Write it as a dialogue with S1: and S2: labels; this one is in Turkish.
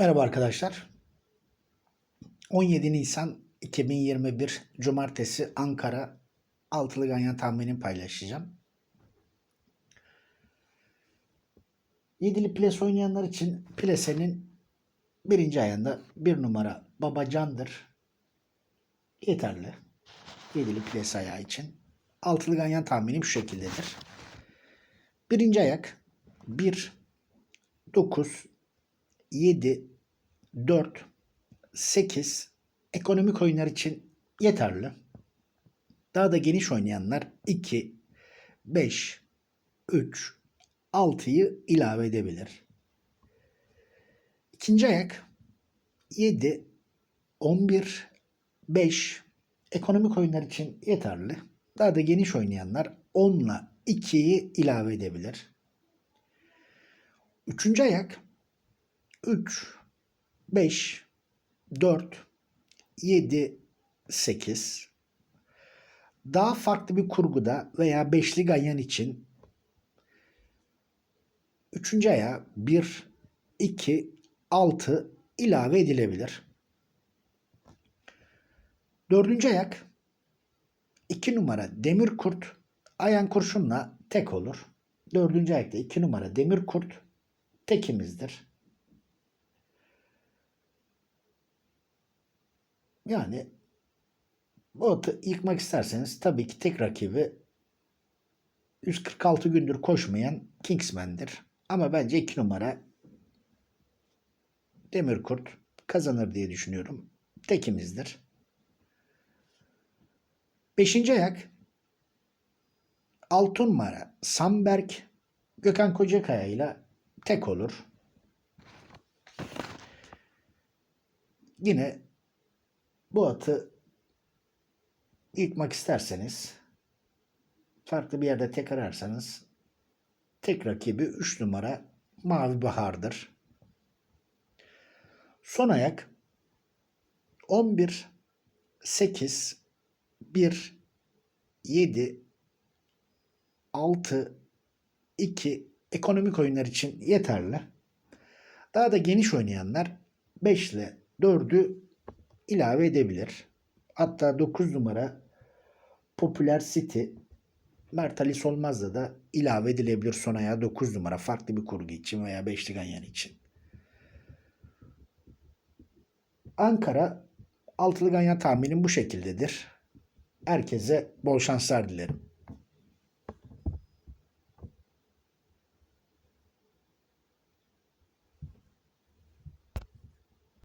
S1: Merhaba arkadaşlar. 17 Nisan 2021 Cumartesi Ankara altılı ganyan tahminini paylaşacağım. Yedili ples oynayanlar için plesenin birinci ayında bir numara Babacan'dır. Yeterli. Yedili ples ayağı için. Altılı ganyan tahminim şu şekildedir. Birinci ayak 1, 9, 7, 4, 8 ekonomik oyunlar için yeterli. Daha da geniş oynayanlar 2, 5, 3, 6'yı ilave edebilir. İkinci ayak 7, 11, 5 ekonomik oyunlar için yeterli. Daha da geniş oynayanlar 10 ile 2'yi ilave edebilir. Üçüncü ayak 3, 5, 4, 7, 8. Daha farklı bir kurguda veya beşli ganyan için üçüncü aya 1, 2, 6 ilave edilebilir. Dördüncü ayak 2 numara demir kurt ayan kurşunla tek olur. Dördüncü ayakta 2 numara demir kurt tekimizdir. Yani bu atı yıkmak isterseniz tabii ki tek rakibi 146 gündür koşmayan Kingsman'dir. Ama bence 2 numara Demirkurt kazanır diye düşünüyorum. Tekimizdir. Beşinci ayak 6 numara Samberk Gökhan Kocakaya ile tek olur. Yine bu atı yıkmak isterseniz farklı bir yerde tek ararsanız tek rakibi 3 numara Mavi Bahar'dır. Son ayak 11 8 1 7 6 2 ekonomik oyunlar için yeterli. Daha da geniş oynayanlar 5 ile 4'ü ilave edebilir. Hatta 9 numara Popüler City Mert Ali Solmaz'da da ilave edilebilir son ayağı 9 numara farklı bir kurgu için veya beşli ganyan için. Ankara altılı ganyan tahminim bu şekildedir. Herkese bol şanslar dilerim.